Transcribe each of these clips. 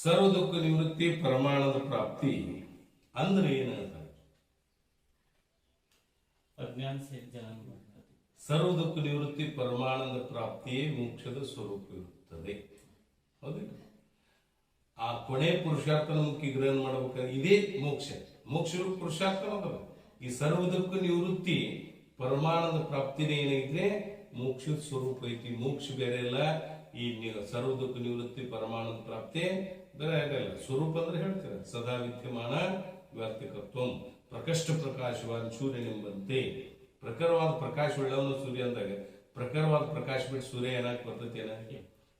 ಸರ್ವ ದುಃಖ ನಿವೃತ್ತಿ ಪ್ರಮಾಣದ ಪ್ರಾಪ್ತಿ ಅಂದ್ರೆ ಏನ ಸರ್ವ ದುಃಖ ನಿವೃತ್ತಿ ಪ್ರಮಾಣದ ಪ್ರಾಪ್ತಿಯೇ ಮೋಕ್ಷದ ಸ್ವರೂಪ ಇರುತ್ತದೆ. ಹೌದಿಲ್ಲ ಆ ಕೊನೆ ಪುರುಷಾರ್ಥನ ಮುಖ್ಯ ಗ್ರಹಣ ಮಾಡಬೇಕಾದ್ರೆ ಇದೇ ಮೋಕ್ಷ. ಮೋಕ್ಷ ಪುರುಷಾರ್ಥ ಈ ಸರ್ವ ದುಃಖ ನಿವೃತ್ತಿ ಪ್ರಮಾಣದ ಪ್ರಾಪ್ತಿನೇ ಏನಿದ್ರೆ ಮೋಕ್ಷದ ಸ್ವರೂಪ ಐತಿ. ಮೋಕ್ಷ ಬೇರೆ ಇಲ್ಲ. ಈ ಸರ್ವದುಃಖ ಸರ್ವ ದುಃಖ ನಿವೃತ್ತಿ ಪರಮಾನಂದ ಪ್ರಾಪ್ತಿ ಬೇರೆ ಇಲ್ಲ. ಸ್ವರೂಪ ಅಂದ್ರೆ ಹೇಳ್ತಾರೆ. ಸದಾ ವಿದ್ಯಮಾನ ವ್ಯಾಪ್ತಿಕತ್ವ ಪ್ರಕಷ್ಟ ಪ್ರಕಾಶವಾದ ಸೂರ್ಯನೆಂಬಂತೆ. ಪ್ರಖರವಾದ ಪ್ರಕಾಶವುಳ್ಳವನು ಸೂರ್ಯ ಅಂದಾಗ ಪ್ರಖರವಾದ ಪ್ರಕಾಶ ಬಿಟ್ಟು ಸೂರ್ಯ ಏನಾಗಿ ಬರ್ತೈತಿ ಏನಾಗಿ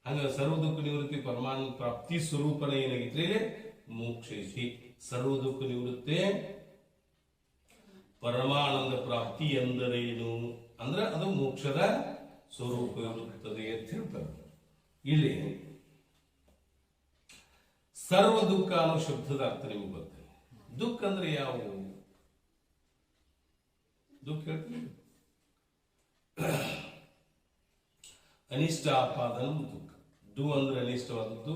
ಹಂಗ ಸರ್ವ ದುಃಖ ನಿವೃತ್ತಿ ಪರಮಾನಂದ ಪ್ರಾಪ್ತಿ ಸ್ವರೂಪನ ಏನಾಗಿತ್ರಿ? ಮೋಕ್ಷಿಸಿ ಸರ್ವ ದುಃಖ ನಿವೃತ್ತಿ ಪರಮಾನಂದ ಪ್ರಾಪ್ತಿ ಎಂದರೇನು? ಅಂದ್ರೆ ಅದು ಮೋಕ್ಷದ ಸ್ವರೂಪವಿರುತ್ತದೆ ಅಂತ ಹೇಳ್ತಾರೆ. ಇಲ್ಲಿ ಸರ್ವ ದುಃಖ ಅನ್ನೋ ಶಬ್ದದ ಅರ್ಥ ನಿಮಗೆ ಗೊತ್ತಿಲ್ಲ ದುಃಖ ಅಂದ್ರೆ ಯಾವುದು? ದುಃಖ ಹೇಳ್ತೀನಿ. ಅನಿಷ್ಟ ಆಪಾದನ ದುಃಖ. ದು ಅಂದ್ರೆ ಅನಿಷ್ಟವಾದದ್ದು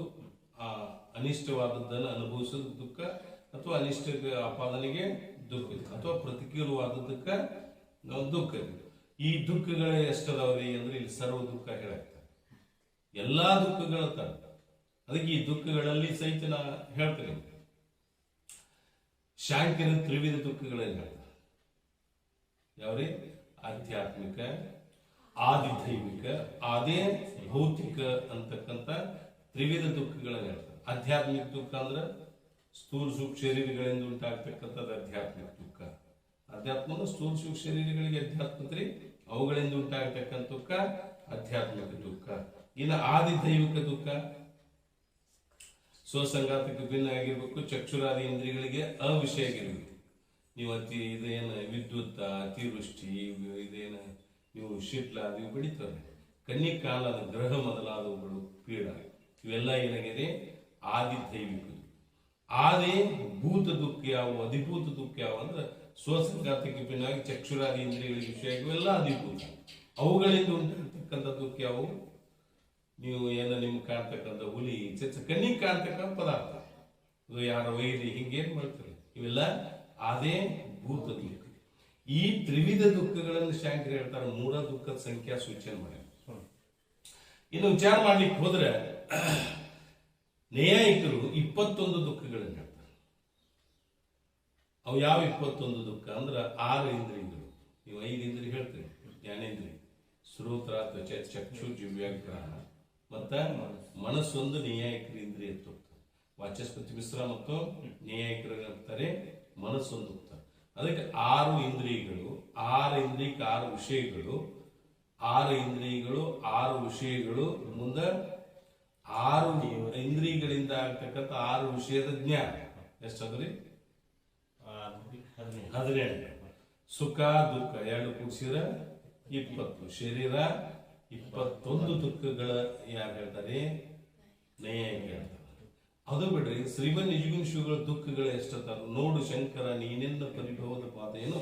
ಆ ಅನಿಷ್ಟವಾದದ್ದನ್ನು ಅನುಭವಿಸೋದು ದುಃಖ, ಅಥವಾ ಅನಿಷ್ಟ ಆಪಾದನೆಗೆ ದುಃಖ. ಅಥವಾ ಪ್ರತಿಕೂಲವಾದದ್ದಕ್ಕೆ ನಾವು ದುಃಖ ಇದೆ. ಈ ದುಃಖಗಳೇ ಎಷ್ಟದಾವ್ರಿ ಅಂದ್ರೆ ಇಲ್ಲಿ ಸರ್ವ ದುಃಖ ಹೇಳಾಗ್ತಾರೆ ಎಲ್ಲಾ ದುಃಖಗಳ ತರ ಅದಕ್ಕೆ ಈ ದುಃಖಗಳಲ್ಲಿ ಸಹಿತ ನಾ ಹೇಳ್ತೇನೆ ಶಾಂಕರ ತ್ರಿವಿಧ ದುಃಖಗಳಲ್ಲಿ ಹೇಳ್ತಾರೆ. ಯಾವ್ರಿ? ಆಧ್ಯಾತ್ಮಿಕ, ಆದಿದೈವಿಕ, ಆದೇ ಭೌತಿಕ ಅಂತಕ್ಕಂಥ ತ್ರಿವಿಧ ದುಃಖಗಳನ್ನು ಹೇಳ್ತಾರೆ. ಆಧ್ಯಾತ್ಮಿಕ ದುಃಖ ಅಂದ್ರೆ ಸ್ಥೂಲ ಸೂಕ್ಷ್ಮ ಶರೀರಗಳಿಂದ ಉಂಟಾಗ್ತಕ್ಕಂಥದ್ದು ಆಧ್ಯಾತ್ಮಿಕ ದುಃಖ ಅಧ್ಯಾತ್ಮ ಅಂದ್ರೆ ಸ್ಥೂಲ ಸೂಕ್ಷ್ಮ ಶರೀರಗಳಿಗೆ ಅಧ್ಯಾತ್ಮ ರೀ ಅವುಗಳಿಂದ ಉಂಟಾಗತಕ್ಕಂಥ ದುಃಖ ಆಧ್ಯಾತ್ಮಿಕ ದುಃಖ. ಇನ್ನು ಆದಿ ದೈವಿಕ ದುಃಖ. ಸ್ವಸಂಗಾತಕ್ಕೆ ಭಿನ್ನ ಆಗಿರ್ಬೇಕು, ಚಕ್ಷುರಾದಿ ಇಂದ್ರಿಯಗಳಿಗೆ ಅವಿಷಯ ಆಗಿರ್ಬೇಕು ನೀವು ಅತಿ ಇದೇನು ವಿದ್ಯುತ್, ಅತಿವೃಷ್ಟಿ, ಇದೇನು ನೀವು ಶಿಟ್ಲ ಅದು ಬೆಳಿತಾರೆ ಕನ್ನಿ ಕಾಲದ ಗ್ರಹ ಮೊದಲಾದವುಗಳು, ಪೀಡ. ಇವೆಲ್ಲ ಏನಾಗಿದೆ? ಆದಿ ದೈವಿಕದು ಆದಿ ಭೂತ ದುಃಖ ಯಾವ, ಅಧಿಭೂತ ದುಃಖ ಯಾವ ಅಂದ್ರೆ ಸ್ವಸಂಗಾತಕ್ಕೆ ಭಿನ್ನವಾಗಿ ಚಕ್ಷುರಾದಿ ಇಂದ್ರಿಯಗಳಿಗೆ ವಿಷಯ ಇವೆಲ್ಲ ಅಧಿಭೂತ ಅವುಗಳಿಂದ ಉಂಟಾಗ್ತಕ್ಕಂಥ ದುಃಖ ಯಾವುವು ನೀವು ಏನೋ ನಿಮ್ಗೆ ಕಾಣ್ತಕ್ಕಂಥ ಹುಲಿ ಚಚ್ಚ ಕಣ್ಣಿಗೆ ಕಾಣ್ತಕ್ಕಂಥ ಪದಾರ್ಥ. ಇದು ಯಾರ ವೈರಿ, ಹಿಂಗೇನ್ ಮಾಡ್ತಾರೆ. ಇವೆಲ್ಲ ಅದೇ ಭೂತ ದುಃಖ. ಈ ತ್ರಿವಿಧ ದುಃಖಗಳನ್ನು ಶಾಂಕರ್ ಹೇಳ್ತಾರೆ ಮೂರ ದುಃಖದ ಸಂಖ್ಯಾ ಸೂಚನೆ ಮಾಡಿ. ಇನ್ನು ವಿಚಾರ ಮಾಡ್ಲಿಕ್ಕೆ ಹೋದ್ರೆ ನ್ಯಾಯಿಕರು ಇಪ್ಪತ್ತೊಂದು ದುಃಖಗಳನ್ನು ಅವು ಯಾವ ಇಪ್ಪತ್ತೊಂದು ದುಃಖ ಅಂದ್ರೆ ಆರು ಇಂದ್ರಿಯಗಳು. ನೀವು ಐದು ಇಂದ್ರಿಯ ಹೇಳ್ತೀರಿ ಜ್ಞಾನೇಂದ್ರಿ ಶ್ರೋತ್ರ ತ್ವಚ ಚಕ್ಷು ಜಿವ್ಯಾಗ್ರಹ ಮತ್ತು ಮನಸ್ಸೊಂದು ನ್ಯಾಯಕರ ಇಂದ್ರಿಯ ತೃಪ್ತ. ವಾಚಸ್ಪತಿ ಮಿಶ್ರ ಮತ್ತು ನ್ಯಾಯಕರಾಗ್ತಾರೆ ಮನಸ್ಸೊಂದು ಅದಕ್ಕೆ ಆರು ಇಂದ್ರಿಯಗಳು, ಆರು ಇಂದ್ರಿಯಕ್ಕೆ ಆರು ವಿಷಯಗಳು, ಆರು ಇಂದ್ರಿಯಗಳು, ಆರು ವಿಷಯಗಳು, ಮುಂದೆ ಆರು ಇಂದ್ರಿಯಗಳಿಂದ ಆಗ್ತಕ್ಕಂಥ ಆರು ವಿಷಯದ ಜ್ಞಾನ. ಎಷ್ಟಾದ್ರಿ ಹದಿನೆಂಟು ಸುಖ ದುಃಖ ಎರಡು ಕೂಡಿಸಿದ್ರೆ ಇಪ್ಪತ್ತು. ಶರೀರ ಇಪ್ಪತ್ತೊಂದು ದುಃಖಗಳ ಯಾರು ಹೇಳ್ತಾರೆ? ನಯ ಹೇಳ್ತಾರೆ? ಅದು ಬಿಡ್ರಿ ಶ್ರೀಮನ್ ನಿಜಗುಣ ಶಿವಗಳ ದುಃಖಗಳು ಎಷ್ಟತ್ತಾರ ನೋಡು ಶಂಕರ ನೀನೆಂದ ಪರಿಭವದ ಏನು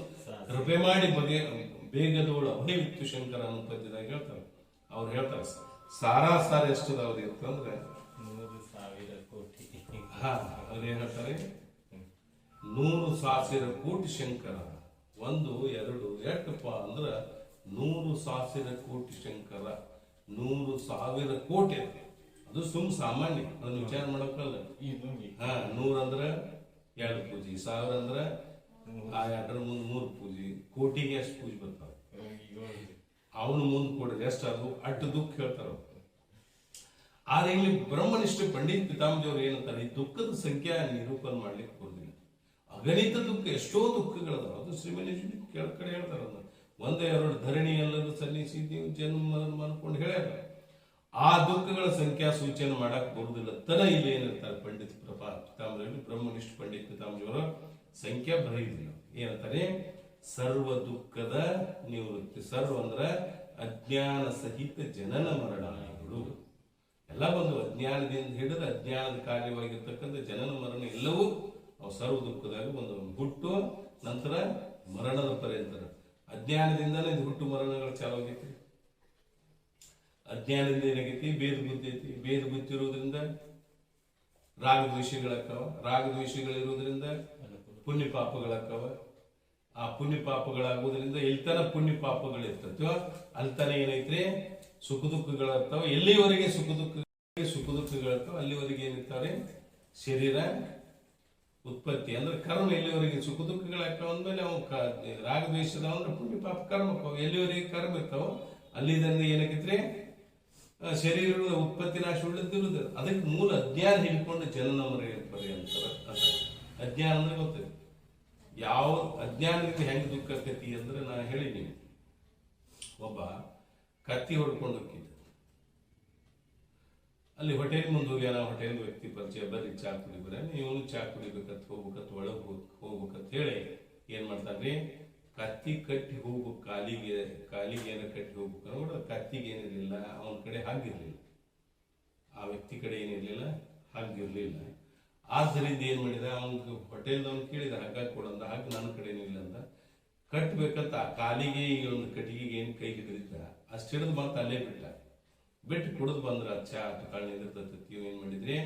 ಕೃಪೆ ಮಾಡಿ ಬಗೆ ಬೇಗದೋಳು ಅಭಯವಿತ್ತು ಶಂಕರ ಅನ್ನೋ ಪದ್ಯದಾಗ ಹೇಳ್ತಾರೆ. ಅವ್ರು ಹೇಳ್ತಾರೆ ಸಾರಾ ಸಾರ ಎಷ್ಟದಾವ್ರಿ ಅಂತಂದ್ರೆ ನೂರು ಸಾವಿರ ಕೋಟಿ. ಹಾ ಅವ್ರು ಏನ್ ಹೇಳ್ತಾರೆ? ನೂರು ಸಾಸಿರ ಕೋಟಿ ಶಂಕರ. ಒಂದು ಎರಡು ಎಷ್ಟಪ್ಪ ಅಂದ್ರ ನೂರು ಸಾಸಿರ ಕೋಟಿ ಶಂಕರ. ನೂರು ಸಾವಿರ ಕೋಟಿ ಅದು. ಅದು ಸುಮ್ ಸಾಮಾನ್ಯ ಅದನ್ನ ವಿಚಾರ ಮಾಡಕ್ಕಲ್ಲ ಹ ನೂರ ಅಂದ್ರ ಎರಡು ಪೂಜೆ ಸಾವಿರ ಅಂದ್ರ ಆ ಎರಡರ ಮುಂದೆ ಮೂರು ಪೂಜೆ. ಕೋಟಿಗೆ ಎಷ್ಟು ಪೂಜೆ ಬರ್ತಾವ? ಅವನು ಮುಂದೆ ಕೊಡ್ರಿ ಎಷ್ಟು ಅದು? ಅಡ್ಡ ದುಃಖ ಹೇಳ್ತಾರ. ಆದ್ರೆ ಇಲ್ಲಿ ಬ್ರಹ್ಮನಿಷ್ಠ ಪಂಡಿತ್ ಪಿತಾಂಬದೇವ್ರು ಏನಂತಾರೆ? ಈ ದುಃಖದ ಸಂಖ್ಯೆ ನಿರೂಪಣೆ ಮಾಡ್ಲಿಕ್ಕೆ ಬರುದಿಲ್ಲ ಅಗಣಿತ ದುಃಖ ಎಷ್ಟೋ ದುಃಖಗಳದಾವ ಅದು ಶ್ರೀಮಲೇಶ್ವರಿ ಕೆಳ ಕಡೆ ಹೇಳ್ತಾರೆ ಅದನ್ನ. ಒಂದೇ ಎರಡು ಧರಣಿ ಎಲ್ಲರೂ ಸಲ್ಲಿಸಿ ನೀವು ಜನ್ಮ ಅನ್ಕೊಂಡು ಹೇಳ್ಯಾರ. ಆ ದುಃಖಗಳ ಸಂಖ್ಯಾ ಸೂಚನೆ ಮಾಡಕ್ ಬರುದಿಲ್ಲ. ತನ ಇಲ್ಲಿ ಏನಿರ್ತಾರೆ ಪಂಡಿತ್ ಪ್ರಭಾ ಪಿತಾಮರಲ್ಲಿ ಬ್ರಹ್ಮನಿಷ್ಠ ಪಂಡಿತ್ ಪಿತಾಂಬಜಿಯವರ ಸಂಖ್ಯಾ ಬರೆಯುದಿಲ್ಲ. ಏನಂತಾರೆ? ಸರ್ವ ದುಃಖದ ನಿವೃತ್ತಿ. ಸರ್ವ ಅಂದ್ರ ಅಜ್ಞಾನ ಸಹಿತ ಜನನ ಮರಣಗಳು ಎಲ್ಲ ಬಂದು ಅಜ್ಞಾನದಿಂದ ಹಿಡಿದು ಅಜ್ಞಾನದ ಕಾರ್ಯವಾಗಿರ್ತಕ್ಕಂಥ ಜನನ ಮರಣ ಎಲ್ಲವೂ ಅವು ಸರ್ವ ದುಃಖದಾಗ ಒಂದು ಹುಟ್ಟು ನಂತರ ಮರಣದ ಪರ್ಯಂತರ ಅಜ್ಞಾನದಿಂದಲೇ ಇದು ಹುಟ್ಟು ಮರಣಗಳು ಚಾಲು ಆಗೈತಿ ಅಜ್ಞಾನದಿಂದ ಏನಾಗೈತಿ? ಭೇದ ಬುದ್ಧಿ ಐತಿ. ಭೇದ ಬುದ್ಧಿ ಇರೋದ್ರಿಂದ ರಾಗದ್ವೇಷಗಳಿರುವುದರಿಂದ ಪುಣ್ಯ ಪಾಪಗಳಾಗ್ತಾವ ಆ ಪುಣ್ಯ ಪಾಪಗಳಾಗುವುದರಿಂದ ಎಲ್ತನ ಪುಣ್ಯ ಪಾಪಗಳಿರ್ತೈತೋ ಅಲ್ತನ ಏನೈತ್ರಿ? ಸುಖ ದುಃಖಗಳಿರ್ತಾವ ಎಲ್ಲಿವರೆಗೆ ಸುಖ ದುಃಖ, ಸುಖ ದುಃಖಗಳಿರ್ತಾವ ಅಲ್ಲಿವರೆಗೆ ಏನಿರ್ತಾವ್ರಿ? ಶರೀರ ಉತ್ಪತ್ತಿ. ಅಂದ್ರೆ ಕರ್ಮ ಎಲ್ಲಿವರೆಗೆ? ಸುಖ ದುಃಖಗಳ ಅಂದ್ಮೇಲೆ ಅವು ರಾಗದ್ವೇಷದ ಅಂದ್ರೆ ಪುಣ್ಯ ಪಾಪ ಕರ್ಮ. ಎಲ್ಲಿವರೆಗೆ ಕರ್ಮ ಇರ್ತಾವ ಅಲ್ಲಿಂದ ಏನಾಕೈತ್ರಿ ಆ, ಶರೀರದ ಉತ್ಪತ್ತಿ ನಾಶ ಉಳಿದಿರುದು ಅದಕ್ಕೆ ಮೂಲ ಅಜ್ಞಾನ ಹಿಡ್ಕೊಂಡು ಜನನ ಮರ ಅದ. ಅಜ್ಞಾನ ಅಂದ್ರೆ ಗೊತ್ತಿದೆ. ಯಾವ ಅಜ್ಞಾನದಿಂದ ಹೆಂಗ್ ದುಃಖ ಆಕತಿ ಅಂದ್ರೆ ನಾ ಹೇಳಿದ್ದೀನಿ. ಒಬ್ಬ ಕತ್ತಿ ಹೊಡ್ಕೊಂಡು ಹೋಗಿದ್ದ ಅಲ್ಲಿ ಹೋಟೆಲ್ ಮುಂದೆ ಯಾರ ಹೋಟೆಲ್ ವ್ಯಕ್ತಿ ಪರಿಚಯ ಬರ್ರಿ ಚಾ ಕುಡಿಬರ ಇವನು ಚಾ ಕುಡಿಬೇಕಂತ ಹೋಗ್ಬೇಕಂತ ಒಳಗೆ ಹೋಗ್, ಹೋಗ್ಬೇಕಂತ ಹೇಳಿ ಏನ್ ಮಾಡ್ತಾನ್ರಿ ಕತ್ತಿ ಕಟ್ಟಿ ಹೋಗ್ಬೇಕು ಕಾಲಿಗೆ ಕಾಲಿಗೆ ಏನ ಕಟ್ಟಿ ಹೋಗ್ಬೇಕು ನೋಡ ಕತ್ತಿಗೆ ಏನಿರಲಿಲ್ಲ, ಅವನ ಕಡೆ ಹಾಗಿರ್ಲಿಲ್ಲ. ಆ ವ್ಯಕ್ತಿ ಕಡೆ ಏನಿರಲಿಲ್ಲ, ಹಾಗಿರ್ಲಿಲ್ಲ. ಆದ್ದರಿಂದ ಏನ್ ಮಾಡಿದ? ಅವ್ನಿಗೆ ಹೋಟೆಲ್ದವ್ನು ಕೇಳಿದ, ಹಗ್ಗ ಕೊಡಂದ, ಹಗ್ಗ ನನ್ನ ಕಡೆ ಏನಿಲ್ಲ ಅಂದ ಕಟ್ಟಬೇಕಂತ ಆ ಕಾಲಿಗೆ ಈ ಒಂದು ಕಟ್ಟಿಗೆಗೆ ಏನು ಕೈ ಹಿಡಿದಿದ್ದ? ಅಷ್ಟು ಹಿಡಿದು ಮತ್ತೆ ಅಲ್ಲೇ ಬಿಟ್ಟ. ಬಿಟ್ಟು ಕುಡಿದು ಬಂದ್ರ ಚಾ ಕಾಳು ನಿಂದಿರ್ತೈತಿ ಏನ್ ಮಾಡಿದ್ರಿ?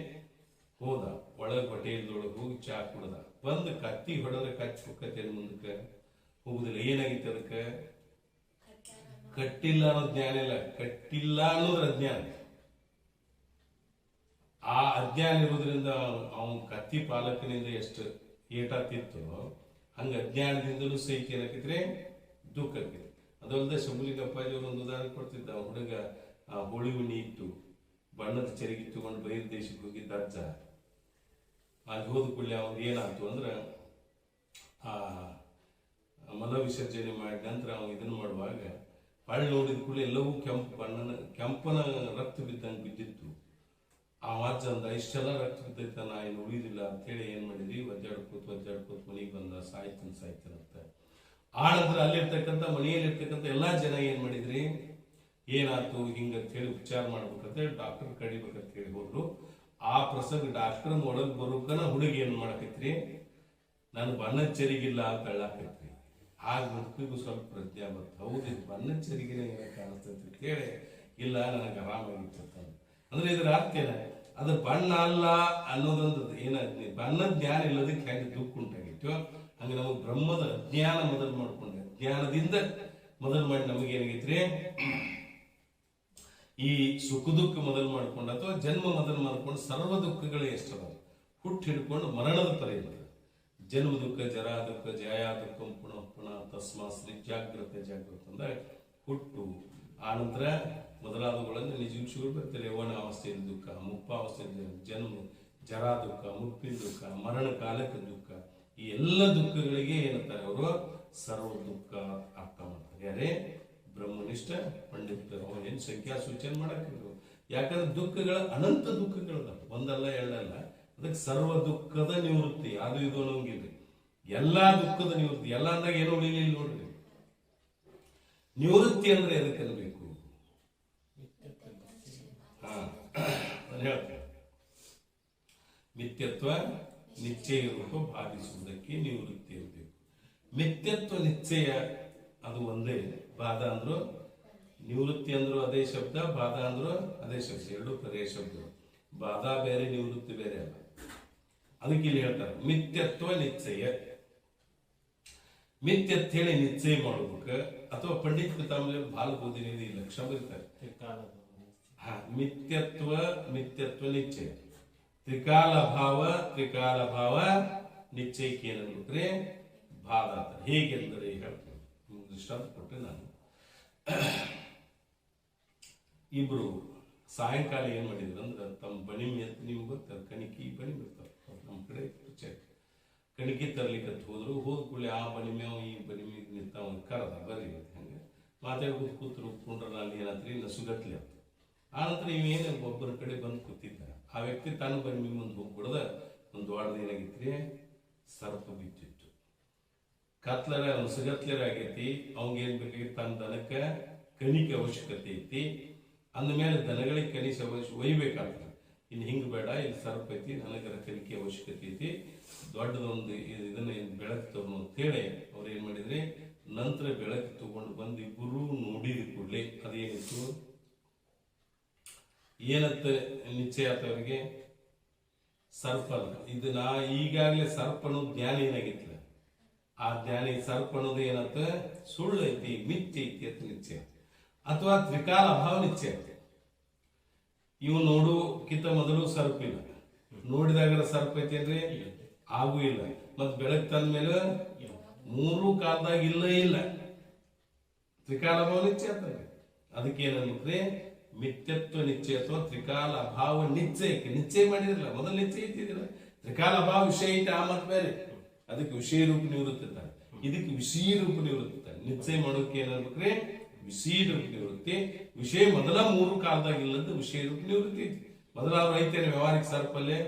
ಹೋದ, ಒಳಗ್ ಹೋಟೆಲ್ದೊಳಗೆ ಹೋಗಿ ಚಾ ಕುಡ್ದ. ಬಂದು ಕತ್ತಿ ಹೊಡೆದ್ರೆ ಕಚ್ಚಿ ಹೊಕ್ಕತ್ತೆ ಮುಂದಕ್ಕೆ? ಹೋಗುದಿಲ್ಲ ಏನಾಗಿತ್ತು ಅದಕ್ಕೆ? ಕಟ್ಟಿಲ್ಲ ಅನ್ನೋ ಜ್ಞಾನ ಇಲ್ಲ. ಕಟ್ಟಿಲ್ಲ ಅನ್ನೋದ್ರ ಅಜ್ಞಾನ. ಆ ಅಜ್ಞಾನ ಇರೋದ್ರಿಂದ ಅವನ್ ಕತ್ತಿ ಪಾಲಕನಿಂದ ಎಷ್ಟು ಏಟಾತಿತ್ತು ಹಂಗ ಅಜ್ಞಾನದಿಂದಲೂ ಸಹಿತ ಏನಾಕಿದ್ರೆ ದುಃಖ ಆಗಿದೆ ಅದಲ್ಲದೆ ಶಂಭುಲಿಂಗಪ್ಪಾಜಿ ಅವರು ಒಂದು ಉದಾಹರಣೆ ಕೊಡ್ತಿದ್ದ ಹುಡುಗ ಆ ಹೋಳಿ ಉಣ್ಣಿ ಇತ್ತು ಬಣ್ಣದ ಚರಿಗೆ ತಗೊಂಡು ಬೈರ್ ದೇಶಕ್ಕೆ ಹೋಗಿದ್ದ ಅಜ್ಜ. ಅಲ್ಲಿ ಹೋದ ಕೂಡಲೇ ಅವ್ರು ಏನಾಯ್ತು ಅಂದ್ರೆ, ಆ ಮಲ ವಿಸರ್ಜನೆ ಮಾಡಿದ ನಂತರ ಅವನು ಇದನ್ನು ಮಾಡುವಾಗ ಹಳ್ಳಿ ನೋಡಿದ ಕೂಡಲೇ ಎಲ್ಲವೂ ಕೆಂಪು ಬಣ್ಣನ, ಕೆಂಪನ ರಕ್ತ ಬಿದ್ದಂಗೆ ಬಿದ್ದಿತ್ತು. ಆ ಅಜ್ಜ ಅಂದ, ಇಷ್ಟೆಲ್ಲ ರಕ್ತ ಬಿದ್ದೈತ ನಾ ಏನು ಉಳಿದಿಲ್ಲ ಅಂತೇಳಿ ಏನು ಮಾಡಿದ್ರಿ? ಒದ್ದಾಡ್ಕೋತ ಒದ್ದಾಡ್ಕೋತ, ಮನೆಗೆ ಬಂದ, ಸಾಯ್ತನ್ ಸಾಯ್ತಾನಂತ ಆ ನಂತರ ಅಲ್ಲಿರ್ತಕ್ಕಂಥ, ಮನೆಯಲ್ಲಿರ್ತಕ್ಕಂಥ ಎಲ್ಲ ಜನ ಏನು ಮಾಡಿದ್ರಿ? ಏನಾಯ್ತು ಹಿಂಗಂತ ಹೇಳಿ ವಿಚಾರ ಮಾಡ್ಬೇಕಂತ ಹೇಳಿ ಡಾಕ್ಟರ್ ಕಡಿಬೇಕಂತ ಹೇಳಿ ಆ ಪ್ರಸಂಗ ಡಾಕ್ಟರ್ ಒಳಗೆ ಬರೋಕನ ಹುಡುಗಿ ಏನ್ ಮಾಡಕೈತ್ರಿ? ನಾನು ಬಣ್ಣ ಚರಿಗಿಲ್ಲ ಅಂತ ಹೇಳಾಕೈತ್ರಿ. ಆಗ ಮುದುಕಿಗೂ ಸ್ವಲ್ಪ ಪ್ರಜ್ಞೆ ಬಂತು ಹೌದು, ಇದು ಬಣ್ಣದ ಚರಿಗಿನ ಕಾಣಿಸ್ತೈತಿ ಕೇಳಿ. ಇಲ್ಲ, ನನಗೆ ಆರಾಮಾಗಿತ್ತು ಅಂತ ಅಂದ್ರೆ ಇದ್ರ ಅರ್ಥ ಏನ? ಅದು ಬಣ್ಣ ಅಲ್ಲ ಅನ್ನೋದೊಂದು ಏನ ಬಣ್ಣದ ಜ್ಞಾನ ಇಲ್ಲದಕ್ಕೆ ಹೆಂಗೆ ದುಃಖ ಉಂಟಾಗಿತ್ತು ಹಂಗೆ ನಮಗೆ ಬ್ರಹ್ಮದ ಜ್ಞಾನ ಮೊದಲು ಮಾಡ್ಕೊಂಡೆ. ಜ್ಞಾನದಿಂದ ಮೊದಲು ಮಾಡಿ ನಮಗೆ ಏನಾಗೈತ್ರಿ ಈ ಸುಖ ದುಃಖ ಮೊದಲು ಮಾಡ್ಕೊಂಡು ಅಥವಾ ಜನ್ಮ ಮೊದಲು ಮಾಡ್ಕೊಂಡು ಸರ್ವ ದುಃಖಗಳೇ ಎಷ್ಟದ ಹುಟ್ಟು ಹಿಡ್ಕೊಂಡು ಮರಣದ ಪರ್ಯಂತ ಜನ್ಮ ದುಃಖ, ಜರ ದುಃಖ, ಜಯ ದುಃಖ ಪುಣ ಪುನಃ ತಸ್ಮಾ ಶ್ರೀ ಜಾಗ್ರತೆ ಜಾಗೃತ ಅಂದ್ರೆ ಹುಟ್ಟು. ಆ ನಂತರ ಮೊದಲಾದವುಗಳನ್ನು ನಿಜಗಳು ಬರ್ತಾರೆ ಯೌವನ ಅವಸ್ಥೆಯಲ್ಲಿ ದುಃಖ ಮುಪ್ಪಾವಸ್ಥೆಯಲ್ಲಿ ಜನ್ಮ, ಜರ ದುಃಖ, ಮುಪ್ಪಿನ ದುಃಖ, ಮರಣ ಕಾಲಕ್ಕೆ ದುಃಖ. ಈ ಎಲ್ಲ ದುಃಖಗಳಿಗೆ ಏನಂತಾರೆ ಅವರು? ಸರ್ವ ದುಃಖ ಅರ್ಥ ಮಾಡ್ತಾರೆ. ಯಾರೇ? ಬ್ರಹ್ಮನಿಷ್ಠ, ಪಂಡಿತರು ಅವನೇನು ಸಂಖ್ಯಾ ಸೂಚನೆ ಮಾಡಕ್ಕಿದ್ರು ಯಾಕಂದ್ರೆ ದುಃಖಗಳ ಅನಂತ ದುಃಖಗಳದ ಒಂದಲ್ಲ, ಎರಡಲ್ಲ. ಅದಕ್ಕೆ ಸರ್ವ ದುಃಖದ ನಿವೃತ್ತಿ. ಅದು, ಇದು ಅನ್ನೋಂಗಿಲ್ಲ ಎಲ್ಲಾ ದುಃಖದ ನಿವೃತ್ತಿ. ಎಲ್ಲ ಅಂದಾಗ ಏನು ಉಳಿಲಿಲ್ಲ ನೋಡ್ರಿ. ನಿವೃತ್ತಿ ಅಂದ್ರೆ ಎದಕ್ಕೆ ಅನ್ಬೇಕು ಹೇಳ್ತೇನೆ. ಮಿಥ್ಯತ್ವ ನಿಶ್ಚಯ ರೂಪ ಭಾವಿಸುವುದಕ್ಕೆ ನಿವೃತ್ತಿ ಇರಬೇಕು. ಮಿಥ್ಯತ್ವ ನಿಶ್ಚಯ ಅದು ಒಂದೇ ಬಾಧ ಅಂದ್ರು ನಿವೃತ್ತಿ ಅಂದ್ರು ಅದೇ ಶಬ್ದ ಬಾಧ ಅಂದ್ರು ಅದೇ ಶಬ್ದ. ಎರಡು ಪರ್ಯಾಯ ಶಬ್ದ. ಬಾಧ ಬೇರೆ ನಿವೃತ್ತಿ ಬೇರೆ ಅಲ್ಲ. ಅದಕ್ಕೆ ಇಲ್ಲಿ ಹೇಳ್ತಾರೆ ಮಿಥ್ಯತ್ವ ನಿಶ್ಚಯ ಮಿಥ್ಯತ್ ಹೇಳಿ ನಿಶ್ಚಯ ಮಾಡ್ಬೇಕು. ಅಥವಾ ಪಂಡಿತ್ ಪಿತಾಮಹ ಬಾಲ ಬೋಧಿನಿ ಲಕ್ಷ ಬರೀತಾರೆ. ಹಾ, ಮಿಥ್ಯತ್ವ ಮಿಥ್ಯತ್ವ ನಿಶ್ಚಯ ತ್ರಿಕಾಲ ಭಾವ ತ್ರಿಕಾಲ ಭಾವ ನಿಶ್ಚಯಕ್ಕೆ ಬಾಧ ಅಂತ. ಹೇಗೆಂದರೆ ಹೇಳ್ತೀನಿ ದೃಷ್ಟಾಂತ ಕೊಟ್ಟೆ ನಾನು. ಇಬ್ರು ಸಾಯಂಕಾಲ ಏನ್ ಮಾಡಿದ್ರು ಅಂದ್ರೆ ತಮ್ಮ ಬಣಿ ಅಂತ ನಿಮ್ಗೆ ಗೊತ್ತಾರೆ ಕಣಿಕಿ ಬಣಿ ಬರ್ತಾರೆ ನಮ್ಮ ಕಡೆ ಚೆಕ್ ಕಣಿಕೆ ತರ್ಲಿಕ್ಕೆ ಅಂತ ಹೋದ್ರು. ಹೋದ ಕೂಡಲೇ ಆ ಬಣಿ ಮೇವು, ಈ ಬಣಿ ನಿಂತ ಅವ್ನು ಕರೆದ, ಬರ್ರಿ ಅಂತ ಹಂಗೆ. ಹೋಗಿ ಕೂತ್ರು, ಕುಂಡ್ರ ಅಲ್ಲಿ ಏನಾದ್ರಿ ನಸುಗತ್ಲಿ ಅಂತ. ಆ ನಂತರ ಇವೇನು ಒಬ್ಬರ ಕಡೆ ಬಂದು ಕೂತಿದ್ದ. ಆ ವ್ಯಕ್ತಿ ತಾನು ಬನ್ನಿ ಮುಂದೆ ಹೋಗ್ಬಿಡ್ದ. ಒಂದು ವಾರದ ಏನಾಗಿತ್ತು ಸರ್ಪ ಬಿದ್ದಿತ್ತು. ಕತ್ಲರ ನಸುಗತ್ಲರ ಆಗೈತಿ ಅವಂಗ ಏನ್ ಬೇಕಾಗಿತ್ತು? ತನ್ನ ದನಕ್ಕ ಕಣಿಕೆ ಅವಶ್ಯಕತೆ ಐತಿ. ಅಂದಮೇಲೆ ದನಗಳಿಗೆ ಕನಿಷ್ಠ ಅವಶ್ಯ ಒಯ್ಬೇಕಾಗ್ತದೆ. ಇನ್ನು ಹಿಂಗ್ ಬೇಡ ಇಲ್ಲಿ ಸರ್ಪ ಐತಿ, ನನಗರ ಕಲಿಕೆ ಅವಶ್ಯಕತೆ ಐತಿ. ದೊಡ್ಡದೊಂದು ಇದ್- ಇದನ್ನ ಬೆಳಕು ತಗೊಂಡು ಅಂತೇಳಿ ಅವ್ರು ಏನ್ ಮಾಡಿದ್ರಿ, ನಂತರ ಬೆಳಕು ತಗೊಂಡು ಬಂದು ಇಬ್ಬರು ನೋಡಿದ ಕೂಡಲೇ ಅದೇನಿತ್ತು? ಏನತ್ತ ನಿಶ್ಚಯ ಆತ ಅವರಿಗೆ? ಸರ್ಪ ಇದು ನಾ ಈಗಾಗಲೇ ಸರ್ಪನು ಜ್ಞಾನ ಏನಾಗಿತ್ತು ಆ ಜ್ಞಾನಿ ಸರ್ಪ ಅನ್ನೋದು ಏನಂತ ಸುಳ್ಳು ಐತಿ ಮಿಥ್ಯ ಐತಿ ಅಂತ ನಿಶ್ಚಯ. ಅಥವಾ ತ್ರಿಕಾಲ ಅಭಾವ ನಿಶ್ಚಯ ಐತಿ ಇವು ನೋಡುಕಿಂತ ಮೊದಲು ಸರ್ಪ ಇಲ್ಲ. ನೋಡಿದಾಗ ಸರ್ಪ ಐತಿ ಅಂದ್ರೆ ಆಗೂ ಇಲ್ಲ. ಮತ್ ಬೆಳಕ್ ತಂದ ಮೇಲೆ ಮೂರು ಕಾಲದಾಗ ಇಲ್ಲ ಇಲ್ಲ. ತ್ರಿಕಾಲ ಅಭಾವ ನಿಶ್ಚಯ ಅದಕ್ಕೆ ಏನಂದ್ರೆ ಮಿಥ್ಯತ್ವ ನಿಶ್ಚಯ ಅಥವಾ ತ್ರಿಕಾಲ ಅಭಾವ ನಿಶ್ಚಯಕ್ಕೆ. ನಿಶ್ಚಯ ಮಾಡಿರಲಿಲ್ಲ ಮೊದಲು ನಿಶ್ಚಯ ಇತ್ತಿದಿಲ್ಲ ತ್ರಿಕಾಲ ಅಭಾವ ವಿಷಯ ಐತೆ ಆ ಮತ್ ಬೇರೆ ಅದಕ್ಕೆ ವಿಷಯ ರೂಪ ನಿವೃತ್ತಿ ಅಂತಾರೆ ಇದಕ್ಕೆ ವಿಷಯ ರೂಪ ನಿವೃತ್ತಿ ಅಂತಾರೆ ನಿಶ್ಚಯ ಮಾಡೋಕೆ ಏನಂದ್ರೆ ವಿಷಯ ರೂಪ ನಿವೃತ್ತಿ. ವಿಷಯ ಮೊದಲ ಮೂರು ಕಾಲದಾಗ ಅಂತ ವಿಷಯ ರೂಪ ನಿವೃತ್ತಿ ಐತಿ. ಮೊದಲ ಅವ್ರು ಐತೇನೆ ವ್ಯವಹಾರಿಕ ಸರ್ಪಲ್ಲೇ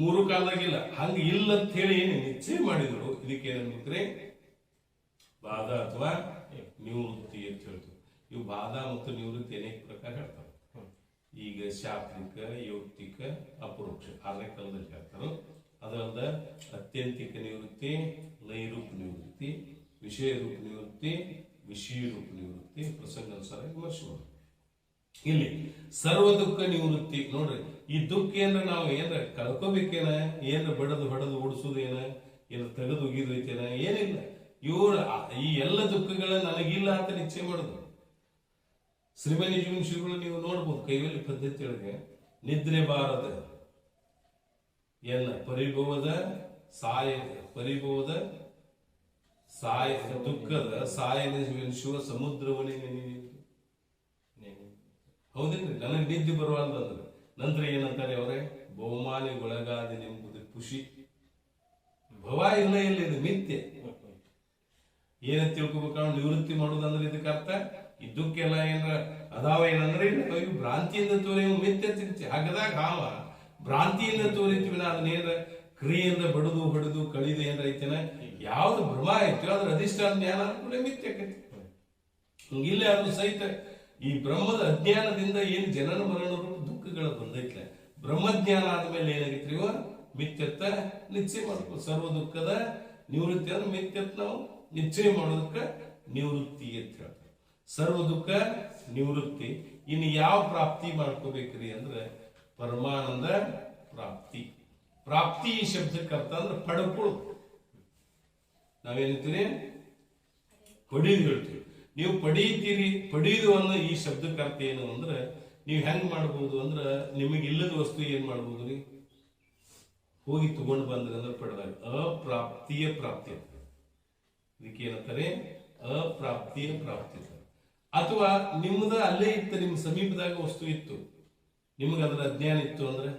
ಮೂರು ಕಾಲದಾಗಿಲ್ಲ ಹಂಗ ಇಲ್ಲ ಅಂತ ಹೇಳಿ ಏನು ನಿಶ್ಚಯ ಮಾಡಿದ್ರು, ಇದಕ್ಕೆ ಏನಂದ್ರೆ ಬಾಧ ಅಥವಾ ನಿವೃತ್ತಿ ಅಂತ ಹೇಳ್ತೀವಿ. ಇವು ಬಾಧ ಮತ್ತು ನಿವೃತ್ತಿ ಅನೇಕ ಪ್ರಕಾರ ಹೇಳ್ತಾರೆ. ಈಗ ಶಾಬ್ದಿಕ, ಯೌಕ್ತಿಕ, ಅಪರೋಕ್ಷ. ಆರನೇ ಕಾಲದಲ್ಲಿ ಹೇಳ್ತಾರೋ. ಅದಲ್ಲದ ಅತ್ಯಂತಿಕ ನಿವೃತ್ತಿ ನೈರೂಪ ನಿವೃತ್ತಿ ವಿಷಯ ರೂಪ ನಿವೃತ್ತಿ ವಿಷಯ ರೂಪ ನಿವೃತ್ತಿ ಪ್ರಸಂಗಾನುಸಾರ ವಿಮರ್ಶೆ ಇಲ್ಲಿ ಸರ್ವ ದುಃಖ ನಿವೃತ್ತಿ, ನೋಡ್ರಿ, ಈ ದುಃಖ ಏನ್ರ ನಾವು ಏನ್ರ, ಕಳ್ಕೋಬೇಕೇನ? ಏನ್ರ, ಬಡದು ಹೊಡೆದು ಓಡಿಸೋದೇನ? ಏನ್ರ, ತೆಗೆದು ಐತೇನ ಏನಿಲ್ಲ. ಇವ್ರ ಈ ಎಲ್ಲ ದುಃಖಗಳ ನನಗಿಲ್ಲ ಅಂತ ನಿಶ್ಚಯ ಮಾಡುದು. ಶ್ರೀಮನಿ ಜೀವನ ಶ್ರೀಗಳು ನೀವು ನೋಡ್ಬೋದು ಕೈವಲ್ಲಿ ಪದ್ಧತಿ ಒಳಗೆ ನಿದ್ರೆ ಬಾರದ ಏನ ಪರಿಭವದ ಸಾಯ ಪರಿಭವದ ಸಾಯ ದುಃಖದ ಸಾಯನೆನಿಸುವ ಸಮುದ್ರವನೇ ನೆನೆಯಿತು ಹೌದೇನ್ರಿ? ನನಗೆ ನಿದ್ದೆ ಬರುವಂತಂದ್ರೆ ನಂತರ ಏನಂತಾರೆ ಅವರೇ? ಬಹುಮಾನಿಗೊಳಗಾದನೆಂಬುದು ಖುಷಿ. ಭವ ಇಲ್ಲ ಇಲ್ಲ, ಇದು ಮಿಥ್ಯೆ. ಏನ ತಿಳ್ಕೊಬೇಕು ನಿವೃತ್ತಿ ಮಾಡೋದಂದ್ರೆ ಇದಕ್ಕೆ ಅರ್ಥ? ಇದ್ದುಕ್ಕೆಲ್ಲ ಏನಾರ ಅದಾವ ಏನಂದ್ರೆ ಭ್ರಾಂತಿಯಿಂದ ತೋರಿ ಮಿಥ್ಯೆ ತಿಂತಿ ಹಾಗದಾಗ ಹಾವ. ಭ್ರಾಂತಿಯಿಂದ ತೋರಿತೀವಿಲ್ಲ ನಾ ಅದನ್ನೇನ್ರ ಕ್ರಿಯೆಯಿಂದ ಬಡದು ಹೊಡೆದು ಕಳಿದು ಏನ್ರ ಐತೇನ? ಯಾವ್ದು ಭ್ರಮ ಐತೋ ಅದ್ರ ಅಧಿಷ್ಠಾನ ಜ್ಞಾನ ಕೂಡ ಮಿತ್ಯ ಆಕೈತಿ. ಹಿಂಗಿಲ್ಲ ಅದು ಸಹಿತ ಈ ಬ್ರಹ್ಮದ ಅಜ್ಞಾನದಿಂದ ಏನ್ ಜನನ ಮರಣ ದುಃಖಗಳು ಬಂದೈತ್ಲೆ. ಬ್ರಹ್ಮಜ್ಞಾನ ಆದ್ಮೇಲೆ ಏನಾಗೈತ್ರಿ ಇವ? ಮಿಥ್ಯತ್ತ ನಿಶ್ಚಯ ಮಾಡ್ಕೊ ಸರ್ವ ದುಃಖದ ನಿವೃತ್ತಿ ಅಂದ್ರೆ ಮಿಥ್ಯತ್ ನಾವು ನಿಶ್ಚಯ ಮಾಡೋದಕ್ಕ ನಿವೃತ್ತಿ ಅಂತ ಹೇಳ್ತಾರೆ. ಸರ್ವ ದುಃಖ ನಿವೃತ್ತಿ. ಇನ್ನು ಯಾವ ಪ್ರಾಪ್ತಿ ಮಾಡ್ಕೋಬೇಕ್ರಿ ಅಂದ್ರೆ ಪರಮಾನಂದ ಪ್ರಾಪ್ತಿ. ಪ್ರಾಪ್ತಿ ಈ ಶಬ್ದಕ್ಕೆ ಅರ್ಥ ಅಂದ್ರೆ ಪಡ್ಕೊಳ್ ನಾವೇನಂತೀರಿ? ಪಡೀದು ಹೇಳ್ತೀವಿ. ನೀವು ಪಡೀತೀರಿ, ಪಡೀದು ಅನ್ನೋ ಈ ಶಬ್ದಕ್ಕೆ ಅರ್ಥ ಏನು ಅಂದ್ರೆ ನೀವು ಹೆಂಗ್ ಮಾಡ್ಬೋದು ಅಂದ್ರೆ ನಿಮಗೆ ಇಲ್ಲದ ವಸ್ತು ಏನ್ ಮಾಡ್ಬೋದು ರೀ ಹೋಗಿ ತಗೊಂಡು ಬಂದ್ರಿ ಅಂದ್ರೆ ಪಡೆದಾಗ. ಅಪ್ರಾಪ್ತಿಯ ಪ್ರಾಪ್ತಿ ಇದಕ್ಕೆ ಏನಂತಾರೆ ಅಪ್ರಾಪ್ತಿಯ ಪ್ರಾಪ್ತಿ ಅಥವಾ ನಿಮ್ಮದ ಅಲ್ಲೇ ಇತ್ತು, ನಿಮ್ಮ ಸಮೀಪದಾಗ ವಸ್ತು ಇತ್ತು. ನಿಮ್ಗೆ ಅದ್ರ ಅಜ್ಞಾನ ಇತ್ತು ಅಂದ್ರೆ?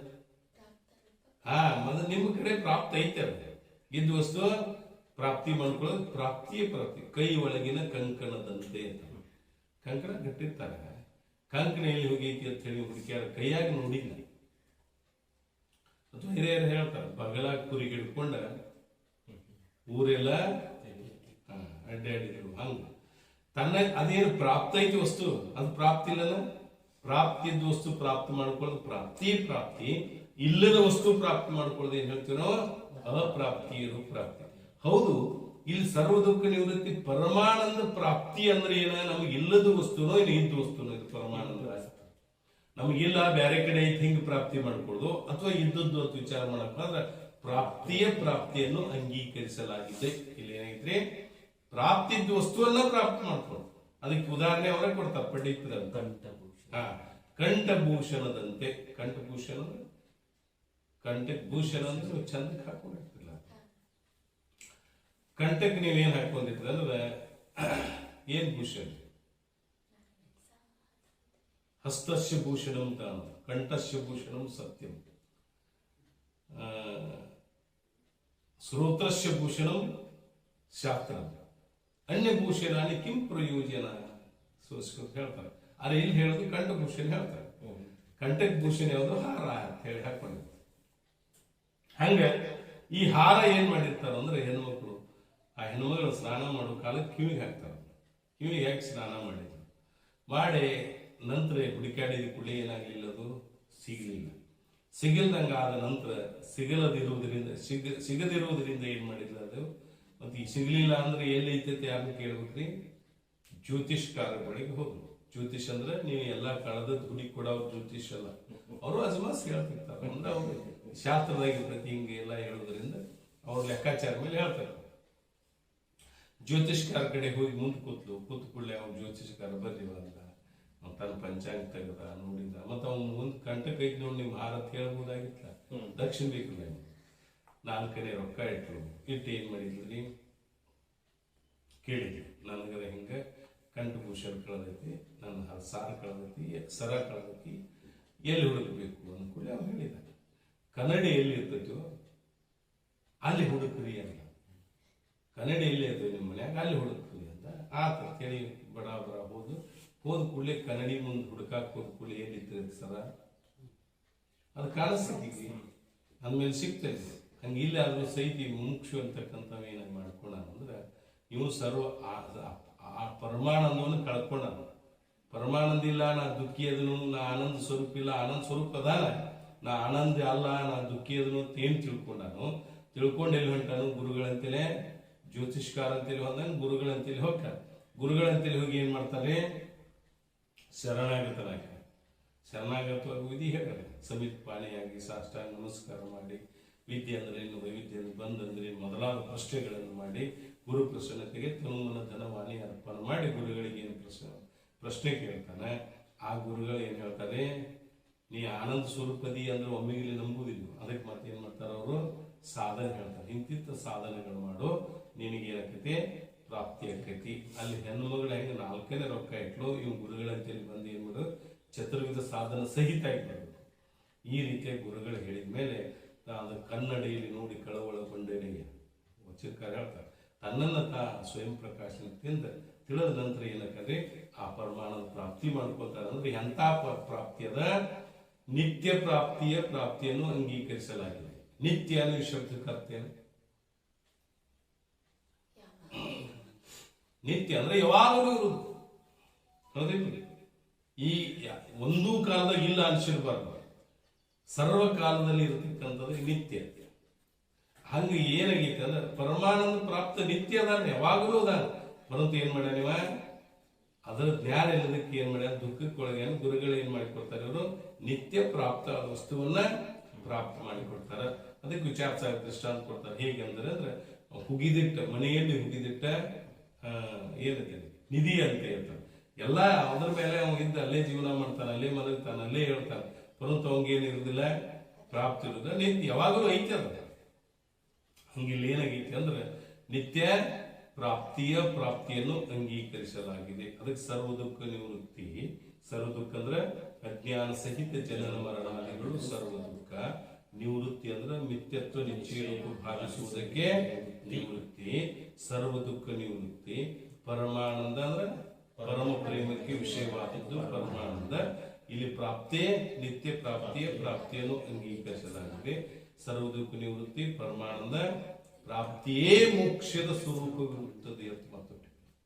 ಹಾ ಮೊದಲು ನಿಮ್ಮ ಕಡೆ ಪ್ರಾಪ್ತ ಐತೆ ಇದ್ದ ವಸ್ತು ಪ್ರಾಪ್ತಿ ಮಾಡ್ಕೊಳ್ಳೋದು ಪ್ರಾಪ್ತಿಯೇ ಪ್ರಾಪ್ತಿ. ಕೈ ಒಳಗಿನ ಕಂಕಣದಂತೆ ಅಂತ. ಕಂಕಣ ಕಟ್ಟಿರ್ತಾರೆ ಕಂಕಣ ಎಲ್ಲಿ ಹೋಗೈತಿ ಅಂತ ಹೇಳಿ ಹುಡುಕ್ಯಾರ. ಕೈಯಾಗಿ ನೋಡಿಲ್ಲ. ಅಥವಾ ಹಿರಿಯರು ಹೇಳ್ತಾರೆ ಬಗಲ ಕುರಿ ಹಿಡ್ಕೊಂಡ ಊರೆಲ್ಲ ಅಡ್ಡಾಡಿದ್ರು. ಹಂಗ. ತನ್ನ ಅದೇನು ಪ್ರಾಪ್ತ ಐತಿ ವಸ್ತು? ಅದು ಪ್ರಾಪ್ತಿ ಇಲ್ಲಲ್ಲ ಪ್ರಾಪ್ತಿ ಇದ್ದ ವಸ್ತು ಪ್ರಾಪ್ತಿ ಮಾಡ್ಕೊಳ್ಳೋದು ಪ್ರಾಪ್ತಿ ಪ್ರಾಪ್ತಿ ಇಲ್ಲದ ವಸ್ತು ಪ್ರಾಪ್ತಿ ಮಾಡ್ಕೊಳ್ಳೋದು ಏನ್ ಹೇಳ್ತೀರೋ ಅಪ್ರಾಪ್ತಿ ಇರೋ ಪ್ರಾಪ್ತಿ ಹೌದು, ಇಲ್ಲಿ ಸರ್ವ ದುಃಖ ನಿವೃತ್ತಿ ಪರಮಾನಂದ ಪ್ರಾಪ್ತಿ ಅಂದ್ರೆ ಏನ? ನಮ್ಗೆ ಇಲ್ಲದ ವಸ್ತುನೋ ಇಲ್ಲಿ ಇದ್ದ ವಸ್ತುನೋ ಇದು ಪರಮಾನಂದ ನಮಗಿಲ್ಲ ಬೇರೆ ಕಡೆ ಐತಿ, ಹಿಂಗೆ ಪ್ರಾಪ್ತಿ ಮಾಡ್ಕೊಳ್ಳೋದು. ಅಥವಾ ಇದ್ದದ್ದು ಅಂತ ವಿಚಾರ ಅಂದ್ರೆ ಪ್ರಾಪ್ತಿಯ ಪ್ರಾಪ್ತಿಯನ್ನು ಅಂಗೀಕರಿಸಲಾಗಿದೆ. ಇಲ್ಲಿ ಏನಾಗಿದ್ರಿ ಪ್ರಾಪ್ತಿದ್ದ ವಸ್ತುವನ್ನ ಪ್ರಾಪ್ತಿ ಮಾಡ್ಕೊಳ್ಳೋದು. ಅದಕ್ಕೆ ಉದಾಹರಣೆ ಅವರೇ ಕೊಡ್ತಾರೆ ಕಂಠಭೂಷಣ ಹಾ ಕಂಠಭೂಷಣದಂತೆ ಕಂಠಭೂಷಣ ಕಂಠಕ್ ಭೂಷಣ ಅಂದ್ರೆ ಚಂದಕ್ಕೆ ಹಾಕೊಂಡಿರ್ತಿಲ್ಲ ಕಂಠಕ್ಕೆ ನೀವೇನ್ ಅಂದ್ರೆ, ಏನ್ ಭೂಷಣ? ಹಸ್ತಸ್ಯ ಭೂಷಣಂ ಕಂಠಸ್ಯ ಭೂಷಣಂ ಸತ್ಯಂ. ಶ್ರೋತ್ರಸ್ಯ ಭೂಷಣಂ ಶಾಸ್ತ್ರ. ಅನ್ಯಭೂಷಣಾನಿ ಕಿಂ ಪ್ರಯೋಜನ. ಸಂಸ್ಕೃತ ಹೇಳ್ತಾರೆ. ಆದ್ರೆ ಇಲ್ಲಿ ಹೇಳೋದು ಕಂಠಭೂಷಣ ಹೇಳ್ತಾರೆ. ಕಂಠಕ್ ಭೂಷಣ ಯಾವುದು? ಹಾರ ಅಂತ ಹೇಳಿ ಹಾಕೊಂಡಿರ್ತಾರೆ ಹಂಗ ಈ ಹಾರ ಏನ್ ಮಾಡಿರ್ತಾರ ಅಂದ್ರೆ ಹೆಣ್ಮಕ್ಳು, ಆ ಹೆಣ್ಮಗಳು ಸ್ನಾನ ಮಾಡೋ ಕಾಲಕ್ಕೆ ಕಿವಿಗೆ ಹಾಕ್ತಾರ. ಕಿವಿಗೆ ಹಾಕಿ ಸ್ನಾನ ಮಾಡಿದ್ರು? ಮಾಡಿ ನಂತರ ಹುಡುಕಾಡಿದ ಕೂಡಲೇ ಏನಾಗಲಿಲ್ಲ ಅದು? ಸಿಗಲಿಲ್ಲ. ಸಿಗಲ್ದಂಗ ಆದ ನಂತರ ಸಿಗಲದಿರುವುದರಿಂದ, ಸಿಗ, ಸಿಗದಿರುವುದರಿಂದ ಏನ್ ಅದು? ಮತ್ತೆ ಈ ಸಿಗಲಿಲ್ಲ ಅಂದ್ರೆ ಎಲ್ಲಿ ಐತೈತೆ ಯಾರನ್ನ ಕೇಳ್ಬೇಕ್ರಿ? ಜ್ಯೋತಿಷ್ಕಾರಗಳಿಗೆ ಹೋದ್ರು. ಜ್ಯೋತಿಷ್ ಅಂದ್ರೆ ನೀವು ಎಲ್ಲಾ ಕಳೆದ ಕೂಡ ಅವ್ರು ಜ್ಯೋತಿಷ್ ಅಲ್ಲ. ಅವರು ಅಜಮಾಸ್ ಹೇಳ್ತಿರ್ತಾರೆ. ಅಂದ್ರೆ ಅವ್ರು ಶಾಸ್ತ್ರದಾಗಿ ಪ್ರತಿ ಹಿಂಗೆ ಎಲ್ಲ ಹೇಳೋದ್ರಿಂದ ಅವ್ರ ಲೆಕ್ಕಾಚಾರ ಮೇಲೆ ಹೇಳ್ತಾರೆ. ಜ್ಯೋತಿಷ್ಕಾರ ಕಡೆ ಹೋಗಿ ಮುಂದೆ ಕೂತ್ಲು. ಕೂತ್ ಕೂಡಲೇ ಅವ್ನು ಜ್ಯೋತಿಷ್ಕಾರ ಬರ್ರಿ ಅಂತ ತನ್ನ ಪಂಚಾಂಗ ತೆಗೆದ, ನೋಡಿದ. ಮತ್ತೆ ಅವ್ನು ಮುಂದೆ ಕಂಟಕ ಐತಿ ನೋಡಿ ನಿಮ್ಮ ಭಾರತ ಹೇಳ್ಬೋದಾಗಿತ್ತ ದಕ್ಷಿಣ ಬೇಕಿಲ್ಲ ನಾಲ್ಕನೇ ರೊಕ್ಕ ಇಟ್ರು ಇಟ್ಟು ಏನ್ ಮಾಡಿದ್ರಿ ಕೇಳಿದ್ವಿ ನನಗರ ಹಿಂಗ ಕಂಠಭೂಷಣ ಕಳೆದೈತಿ, ನನ್ನ ಸಾಲ ಕಳೆದೈತಿ ಸರ ಕಳೆದೈತಿ, ಎಲ್ಲಿ ಹುಡುಕಬೇಕು ಅಂದ್ಕೂಡಲೇ ಅವ್ರು ಹೇಳಿದ ಕನ್ನಡಿ ಎಲ್ಲಿ ಇರ್ತೈತೋ ಅಲ್ಲಿ ಹುಡುಕ್ರಿ ಅಂತ. ಕನ್ನಡಿ ಎಲ್ಲಿ ಇರ್ತದೆ ನಿಮ್ಮ ಮನ್ಯಾಗ ಅಲ್ಲಿ ಹುಡುಕ್ರಿ ಅಂತ. ಆತ ಕೇಳಿ ಬಡ ಬಡ ಹೋದು ಹೋದ ಕೂಡಲೇ ಕನ್ನಡಿ ಮುಂದೆ ಹುಡುಕಾಕ್ ಹೋದ ಕೂಡಲೇ ಇರ್ತೈತಿ ಸರ? ಅದು ಕಾಣಿಸ್ತೀವಿ ಅಂದಮೇಲೆ ಸಿಗ್ತೈತಿ ಹಂಗೆ ಇಲ್ಲ ಆದ್ರೂ ಸೈತಿ ಮುಮುಕ್ಷು ಅಂತಕ್ಕಂಥವು ಏನಾಗ ಮಾಡ್ಕೊಂಡ ಅಂದ್ರೆ ಇವು ಸರ್ವ ಆ- ಪರಮಾನಂದವನ್ನು ಕಳ್ಕೊಂಡ ಪರಮಾನಂದ ಇಲ್ಲ, ನಾ ದುಃಖಿ ಅದನು, ನಾ ಆನಂದ ಸ್ವರೂಪ ಇಲ್ಲ, ಆನಂದ ಸ್ವರೂಪ ಅದಾನ. ನಾ ಆನಂದ ಅಲ್ಲ, ನಾ ದುಃಖಿ ಅದನು ಅಂತ ಏನ್ ತಿಳ್ಕೊಂಡಾನು? ತಿಳ್ಕೊಂಡು ಎಲ್ಲಿ ಹೊಂಟಾನು? ಗುರುಗಳಂತೇಳಿ ಜ್ಯೋತಿಷ್ಕಾರ ಅಂತೇಳಿ ಹೋದಂಗ ಗುರುಗಳಂತೇಳಿ ಹೋಗ್ತಾರೆ ಗುರುಗಳಂತೇಳಿ ಹೋಗಿ ಏನ್ ಮಾಡ್ತಾರೆ? ಶರಣಾಗತನಾಗ ಶರಣಾಗತವಾಗಿ ವಿಧಿ ಹೇಳ್ತಾರೆ ಸಮಿತ್ ಪಾಣಿಯಾಗಿ ಸಾಷ್ಟಾಂಗ ನಮಸ್ಕಾರ ಮಾಡಿ, ವಿದ್ಯೆ ಅಂದ್ರೆ ಏನು? ವೈವಿಧ್ಯ ಬಂದಂದ್ರೆ ಮೊದಲಾದ ಪ್ರಶ್ನೆಗಳನ್ನು ಮಾಡಿ ಗುರು ಪ್ರಸನ್ನತೆಗೆ ತನುಮನ ಧನವಾಣಿ ಅರ್ಪಣೆ ಮಾಡಿ ಗುರುಗಳಿಗೆ ಏನು ಪ್ರಶ್ನೆ ಪ್ರಶ್ನೆ ಕೇಳ್ತಾನೆ. ಆ ಗುರುಗಳು ಏನು ಹೇಳ್ತಾರೆ? ನೀ ಆನಂದ ಸ್ವರೂಪದಿ ಅಂದ್ರೆ ಒಮ್ಮೆಗಿಲಿ ನಂಬುವುದಿಲ್ಲ ಅದಕ್ಕೆ ಮತ್ತೆ ಏನು ಮಾಡ್ತಾರೆ ಅವರು? ಸಾಧನೆ ಹೇಳ್ತಾರೆ. ಇಂತಿಂತ ಸಾಧನೆಗಳು ಮಾಡು. ನಿನಗೆ ಏನಾಗ್ತೈತಿ ಪ್ರಾಪ್ತಿ ಆಕೈತಿ ಅಲ್ಲಿ ಹೆಣ್ಣು ಮಗಳು ಹೆಂಗೆ ನಾಲ್ಕನೇ ರೊಕ್ಕ ಇಟ್ಲು ಇವ್ ಗುರುಗಳಂತೇಳಿ ಬಂದು ಏನ್ ಮಾಡು ಚತುರ್ವಿಧ ಸಾಧನ ಸಹಿತ ಆಗಿರ್ಬೇಕು ಈ ರೀತಿಯ ಗುರುಗಳು ಹೇಳಿದ ಮೇಲೆ ಅದು ಕನ್ನಡಿಯಲ್ಲಿ ನೋಡಿ ಕಳವಳಗೊಂಡೇನೆ. ವಚನಕಾರ ಹೇಳ್ತಾರೆ. ತನ್ನನ್ನ ತಾ ಸ್ವಯಂ ಪ್ರಕಾಶನದಿಂದ ತಿಳಿದ ನಂತರ ಏನಕ್ಕಂದ್ರೆ ಆ ಪರಮಾಣದ ಪ್ರಾಪ್ತಿ ಮಾಡ್ಕೊಳ್ತಾರೆ ಅಂದ್ರೆ ಎಂಥ ಪ್ರಾಪ್ತಿಯದ ಪ್ರಾಪ್ತಿ ನಿತ್ಯ ಪ್ರಾಪ್ತಿಯ ಪ್ರಾಪ್ತಿಯನ್ನು ಅಂಗೀಕರಿಸಲಾಗಿದೆ. ನಿತ್ಯ ಅನ್ನೋ ಈ ಶಬ್ದಕ್ಕೆ ಅರ್ಥ ನಿತ್ಯ ಅಂದ್ರೆ ಯಾವಾಗಲೂ ಇರುವುದು. ಹೌದಿಲ್ಲ ಈ ಒಂದೂ ಕಾಲದಾಗ ಇಲ್ಲ ಅನ್ಸಿರ್ಬಾರ್ದು. ಸರ್ವ ಕಾಲದಲ್ಲಿ ಇರತಕ್ಕಂಥದ್ದು ನಿತ್ಯ. ಹಂಗ ಏನಾಗೈತೆ ಅಂದ್ರೆ ಪರಮಾನಂದ ಪ್ರಾಪ್ತ ನಿತ್ಯ ಅದಾನ, ಯಾವಾಗಲೂ ಅದಾನ. ಪರಂತು ಏನ್ ಮಾಡ್ಯಾನ ಇವ? ಅದರ ಜ್ಞಾನ ಇಲ್ಲದಕ್ಕೆ ಏನ್ ಮಾಡ್ಯಾನ? ದುಃಖಕ್ಕೊಳಗೆ ಗುರುಗಳು ಏನ್ ಮಾಡಿಕೊಡ್ತಾರೆ ಇವರು? ನಿತ್ಯ ಪ್ರಾಪ್ತ ವಸ್ತುವನ್ನ ಪ್ರಾಪ್ತ ಮಾಡಿಕೊಡ್ತಾರ. ಅದಕ್ಕೆ ವಿಚಾರ ದೃಷ್ಟಾಂತ ಕೊಡ್ತಾರೆ. ಹೇಗೆ ಅಂದ್ರೆ ಅಂದ್ರೆ ಹುಗಿದಿಟ್ಟ, ಮನೆಯಲ್ಲಿ ಹುಗಿದಿಟ್ಟ ಏನಂತೆ? ನಿಧಿ ಅಂತ ಹೇಳ್ತಾರೆ. ಎಲ್ಲ ಅದ್ರ ಮೇಲೆ ಅವ ಇದ್ದ, ಅಲ್ಲೇ ಜೀವನ ಮಾಡ್ತಾನೆ, ಅಲ್ಲೇ ಮಲಗ್ತಾನೆ, ಅಲ್ಲೇ ಹೇಳ್ತಾನೆ. ಪರಂತು ಅವಂಗೇನಿರುದಿಲ್ಲ ಪ್ರಾಪ್ತಿ ಇರುದಿಲ್ಲ. ನಿತ್ಯ ಯಾವಾಗಲೂ ಐತೆ ಅದ. ಹಂಗಿಲ್ಲಿ ಏನಾಗೈತಿ ಅಂದ್ರೆ ನಿತ್ಯ ಪ್ರಾಪ್ತಿಯ ಪ್ರಾಪ್ತಿಯನ್ನು ಅಂಗೀಕರಿಸಲಾಗಿದೆ. ಅದಕ್ಕೆ ಸರ್ವ ದುಃಖ ನಿವೃತ್ತಿ. ಸರ್ವ ದುಃಖ ಅಂದ್ರೆ ಅಜ್ಞಾನ ಸಹಿತ ಜನನ ಮರಣಾದಿಗಳು, ಸರ್ವ ದುಃಖ. ನಿವೃತ್ತಿ ಅಂದ್ರೆ ಮಿಥ್ಯತ್ವ ನಿಶ್ಚಯವನ್ನು ಭಾವಿಸುವುದಕ್ಕೆ ನಿವೃತ್ತಿ. ಸರ್ವ ದುಃಖ ನಿವೃತ್ತಿ. ಪರಮಾನಂದ ಅಂದ್ರೆ ಪರಮ ಪ್ರೇಮಕ್ಕೆ ವಿಷಯವಾದದ್ದು ಪರಮಾನಂದ. ಇಲ್ಲಿ ಪ್ರಾಪ್ತಿ, ನಿತ್ಯ ಪ್ರಾಪ್ತಿಯ ಪ್ರಾಪ್ತಿಯನ್ನು ಅಂಗೀಕರಿಸಲಾಗಿದೆ. ಸರ್ವ ದುಃಖ ನಿವೃತ್ತಿ ಪರಮಾನಂದ ಪ್ರಾಪ್ತಿಯೇ ಮೋಕ್ಷದ ಸ್ವರೂಪವಿರುತ್ತದೆ ಅಂತ.